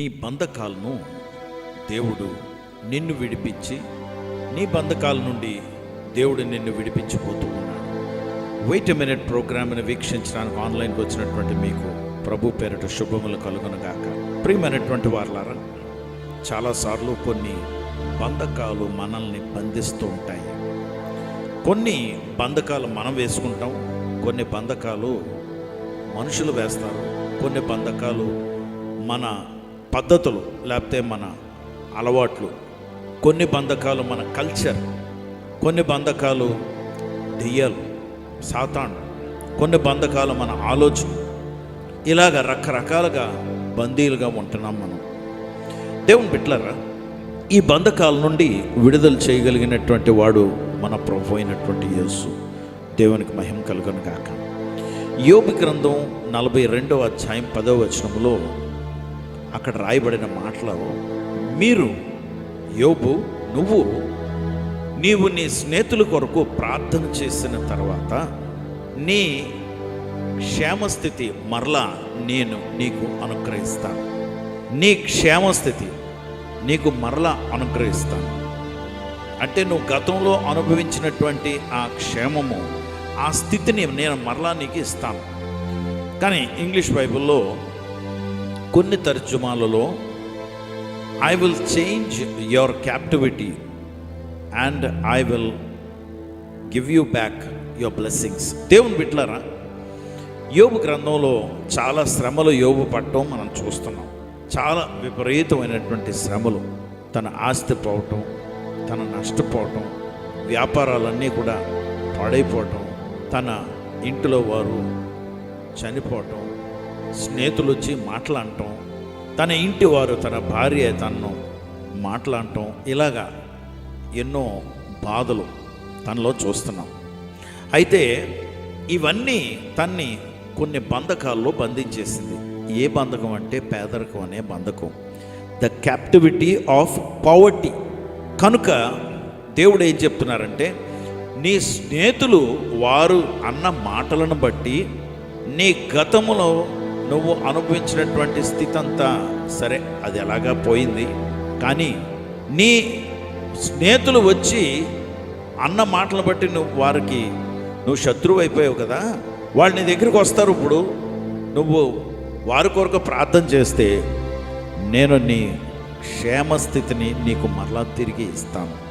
నీ బంధకాలను దేవుడు నిన్ను విడిపించి నీ బంధకాల నుండి దేవుడు నిన్ను విడిపించిపోతూ ఉన్నాడు. వెయిట్ మినిట్ ప్రోగ్రామ్ని వీక్షించడానికి ఆన్లైన్కి వచ్చినటువంటి మీకు ప్రభు పేరిట శుభములు కలుగునుగాక ప్రియమైనటువంటి వారులారా చాలాసార్లు కొన్ని బంధకాలు మనల్ని బంధిస్తూ ఉంటాయి. కొన్ని బంధకాలు మనం వేసుకుంటాం కొన్ని బంధకాలు మనుషులు వేస్తారు కొన్ని బంధకాలు మన పద్ధతులు లేకపోతే మన అలవాట్లు కొన్ని బంధకాలు మన కల్చర్ కొన్ని బంధకాలు దెయ్యాలు సాతాన్ కొన్ని బంధకాలు మన ఆలోచన ఇలాగ రకరకాలుగా బందీలుగా ఉంటున్నాం మనం. దేవుని బిట్లరా ఈ బంధకాల నుండి విడుదల చేయగలిగినటువంటి వాడు మన ప్రభు అయినటువంటి యేసు. దేవునికి మహిమ కలుగును కాక యోగి గ్రంథం నలభై రెండవ అధ్యాయం పదవ వచనంలో అక్కడ రాయబడిన మాటలు మీరు యోబు నువ్వు నీవు నీ స్నేహితుల కొరకు ప్రార్థన చేసిన తర్వాత నీ క్షేమస్థితి మరలా నేను నీకు అనుగ్రహిస్తాను. నీ క్షేమస్థితి నీకు మరలా అనుగ్రహిస్తాను. అంటే నువ్వు గతంలో అనుభవించినటువంటి ఆ క్షేమము ఆ స్థితిని నేను మరలా నీకు ఇస్తాను. కానీ ఇంగ్లీష్ బైబిల్లో కొన్ని తర్జుమాలలో I will change your captivity and I will give you back your blessings దేవుని బిట్లరా యోబు గ్రంథంలో చాలా శ్రమలు యోబు పట్టడం మనం చూస్తున్నాం. చాలా విపరీతమైనటువంటి శ్రమలు. తన ఆస్తి పోవటం తన నష్టపోవటం వ్యాపారాలన్నీ కూడా పాడైపోవటం తన ఇంటిలో వారు చనిపోవటం స్నేహితులు వచ్చి మాట్లాడటం తన ఇంటి వారు తన భార్య తనను మాట్లాడటం ఇలాగా ఎన్నో బాధలు తనలో చూస్తున్నాం. అయితే ఇవన్నీ తన్ని కొన్ని బంధకాల్లో బంధించేసింది. ఏ బంధకం అంటే పేదరికం అనే బంధకం. ద క్యాప్టివిటీ ఆఫ్ పవర్టీ కనుక దేవుడు ఏం చెప్తున్నారంటే నీ స్నేహితులు వారు అన్న మాటలను బట్టి నీ గతములో నువ్వు అనుభవించినటువంటి స్థితి అంతా సరే అది ఎలాగా పోయింది. కానీ నీ స్నేహితులు వచ్చి అన్న మాటలు బట్టి నువ్వు వారికి నువ్వు శత్రువు అయిపోయావు కదా. వాళ్ళు నీ దగ్గరికి వస్తారు ఇప్పుడు. నువ్వు వారి కొరకు ప్రార్థన చేస్తే నేను నీ క్షేమస్థితిని నీకు మరలా తిరిగి ఇస్తాను.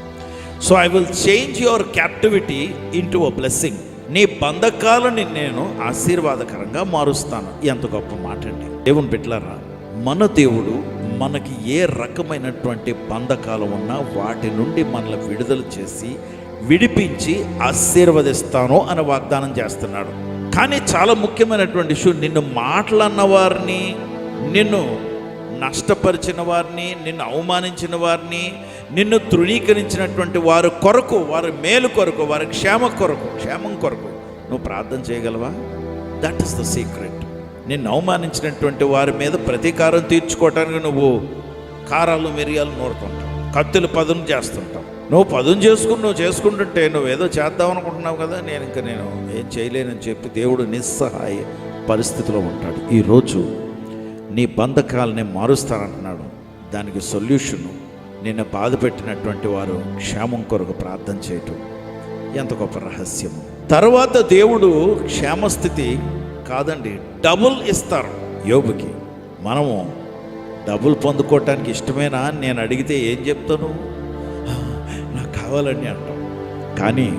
So I will change your captivity into a blessing నీ బంధకాలని నేను ఆశీర్వాదకరంగా మారుస్తాను. ఎంత గొప్ప మాట అండి దేవుని బిడ్డలారా మన దేవుడు మనకి ఏ రకమైనటువంటి బంధకాలు ఉన్నా వాటి నుండి మనల్ని విడుదల చేసి విడిపించి ఆశీర్వదిస్తాను అని వాగ్దానం చేస్తున్నాడు. కానీ చాలా ముఖ్యమైనటువంటి ఇష్యూ నిన్ను మాట్లాడిన వారిని నిన్ను నష్టపరిచిన వారిని నిన్ను అవమానించిన వారిని నిన్ను తృణీకరించినటువంటి వారు కొరకు వారి మేలు కొరకు వారి క్షేమ కొరకు క్షేమం కొరకు నువ్వు ప్రార్థన చేయగలవా? దట్ ఇస్ ద సీక్రెట్ నిన్ను అవమానించినటువంటి వారి మీద ప్రతీకారం తీర్చుకోవటానికి నువ్వు కారాలు మిరియాలు నూరుతుంటావు కత్తులు పదును చేస్తుంటావు. నువ్వు పదును చేసుకుని నువ్వు చేసుకుంటుంటే నువ్వు ఏదో చేద్దాం అనుకుంటున్నావు కదా నేను ఇంకా నేను ఏం చేయలేనని చెప్పి దేవుడు నిస్సహాయ పరిస్థితిలో ఉంటాడు. ఈరోజు నీ బంధకాలని మారుస్తానంటున్నాడు. దానికి సొల్యూషను నిన్ను బాధ పెట్టినటువంటి వారు క్షేమం కొరకు ప్రార్థన చేయటం. ఎంత గొప్ప రహస్యం. తర్వాత దేవుడు క్షేమస్థితి కాదండి డబుల్ ఇస్తారు యోబుకి. మనము డబుల్ పొందుకోవటానికి ఇష్టమేనా నేను అడిగితే ఏం చెప్తాను? నాకు కావాలని అంటాం. కానీ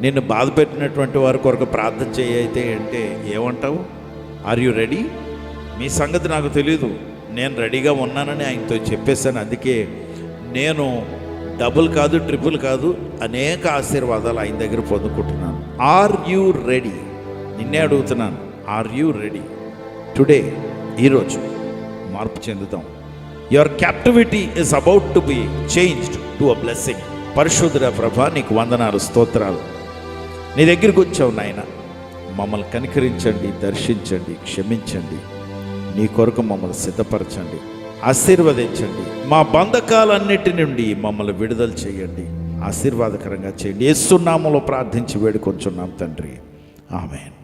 నిన్ను బాధ పెట్టినటువంటి వారి కొరకు ప్రార్థన చేయైతే అంటే ఏమంటావు? ఆర్ యు రెడీ మీ సంగతి నాకు తెలియదు నేను రెడీగా ఉన్నానని ఆయనతో చెప్పేశాను. అందుకే నేను డబుల్ కాదు ట్రిపుల్ కాదు అనేక ఆశీర్వాదాలు ఆయన దగ్గర పొందుకుంటున్నాను. ఆర్ యూ రెడీ నిన్నే అడుగుతున్నాను. ఆర్ యూ రెడీ టుడే ఈరోజు మార్పు చెందుతాం your captivity is about to be changed to a blessing పరిశుద్ధుల ప్రభ నీకు వందనాలు స్తోత్రాలు. నీ దగ్గరికి వచ్చావు నాయన. మమ్మల్ని కనికరించండి దర్శించండి క్షమించండి. నీ కొరకు మమ్మల్ని సిద్ధపరచండి. ఆశీర్వదించండి. మా బంధకాలన్నిటి నుండి మమ్మల్ని విడుదల చేయండి ఆశీర్వాదకరంగా చేయండి. ఏసునామలో ప్రార్థించి వేడుకొంచున్నాం తండ్రి. ఆమెన్.